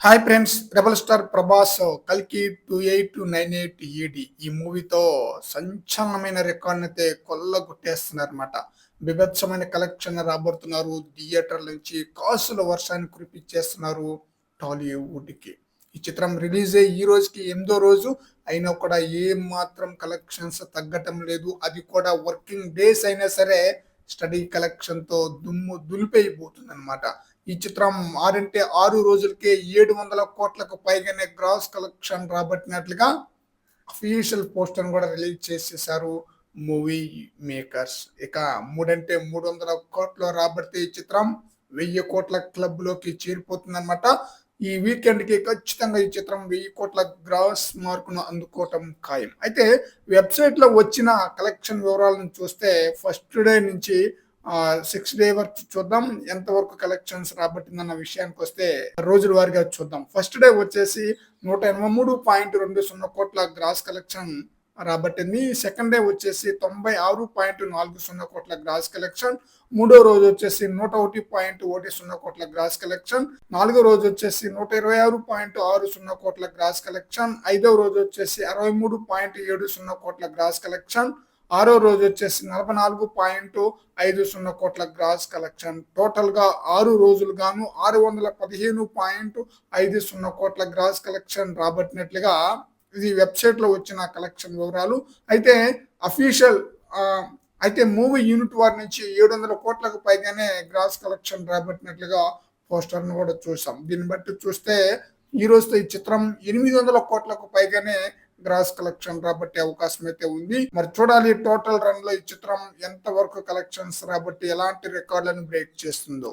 Hi friends rebel star Prabhas కల్కి two eight nine eight ఈడి ఈ మూవీతో సంచలనమైన రికార్డ్ అయితే కొల్ల అనమాట బిభత్సమైన కలెక్షన్ రాబడుతున్నారు థియేటర్ నుంచి కాసుల వర్షాన్ని కురిపించేస్తున్నారు టాలీవుడ్కి ఈ చిత్రం రిలీజ్ అయ్యి ఈ రోజుకి ఎనిమిదో రోజు. అయినా కూడా ఏం మాత్రం కలెక్షన్స్ తగ్గటం లేదు. అది కూడా వర్కింగ్ డేస్ అయినా సరే స్టడీ కలెక్షన్తో దుమ్ము దులిపైపోతుంది అనమాట ఈ చిత్రం ఆరంటే ఆరు రోజులకే ఏడు వందల కోట్లకు పైగానే గ్రాస్ కలెక్షన్ రాబట్టినట్లుగా అఫీషియల్ పోస్టర్ కూడా రిలీజ్ చేసేసారు మూవీ మేకర్స్ ఇక మూడంటే మూడు వందల కోట్లు రాబడితే ఈ చిత్రం వెయ్యి కోట్ల క్లబ్లోకి చేరిపోతుంది అనమాట ఈ వీకెండ్కి ఖచ్చితంగా ఈ చిత్రం వెయ్యి కోట్ల గ్రాస్ మార్కును అందుకోవటం ఖాయం. అయితే వెబ్సైట్లో వచ్చిన కలెక్షన్ వివరాలను చూస్తే ఫస్ట్ డే నుంచి సిక్స్ డే వరకు చూద్దాం. ఎంత వరకు కలెక్షన్స్ రాబట్టిందన్న విషయానికి వస్తే రోజుల వారిగా చూద్దాం. ఫస్ట్ డే వచ్చేసి నూట ఎనభై మూడు పాయింట్ రెండు సున్నా కోట్ల గ్రాస్ కలెక్షన్ రాబట్టింది. సెకండ్ డే వచ్చేసి తొంభై ఆరు పాయింట్ నాలుగు సున్నా కోట్ల గ్రాస్ కలెక్షన్ మూడో రోజు వచ్చేసి నూట ఒకటి పాయింట్ ఒకటి సున్నా కోట్ల గ్రాస్ కలెక్షన్ నాలుగో రోజు వచ్చేసి నూట ఇరవై ఆరు పాయింట్ ఆరు సున్నా కోట్ల గ్రాస్ కలెక్షన్ ఐదో రోజు వచ్చేసి అరవై మూడు పాయింట్ ఏడు సున్నా కోట్ల గ్రాస్ కలెక్షన్ ఆరో రోజు వచ్చేసి నలభై నాలుగు పాయింట్ ఐదు సున్నా కోట్ల గ్రాస్ కలెక్షన్. టోటల్గా ఆరు రోజులుగాను ఆరు వందల పదిహేను పాయింట్ ఐదు సున్నా కోట్ల గ్రాస్ కలెక్షన్ రాబట్టినట్లుగా ఇది వెబ్సైట్లో వచ్చిన కలెక్షన్ వివరాలు. అయితే అఫీషియల్ అయితే మూవీ యూనిట్ వారి నుంచి ఏడు వందల కోట్లకు పైగానే గ్రాస్ కలెక్షన్ రాబట్టినట్లుగా పోస్టర్ను కూడా చూసాం. దీన్ని బట్టి చూస్తే ఈ రోజుతో ఈ చిత్రం ఎనిమిది వందల కోట్లకు పైగానే గ్రాస్ కలెక్షన్ రాబట్టే అవకాశం అయితే ఉంది. మరి చూడాలి టోటల్ రన్లో ఈ చిత్రం ఎంత వరకు కలెక్షన్స్ రాబట్టి ఎలాంటి రికార్డులను బ్రేక్ చేస్తుందో.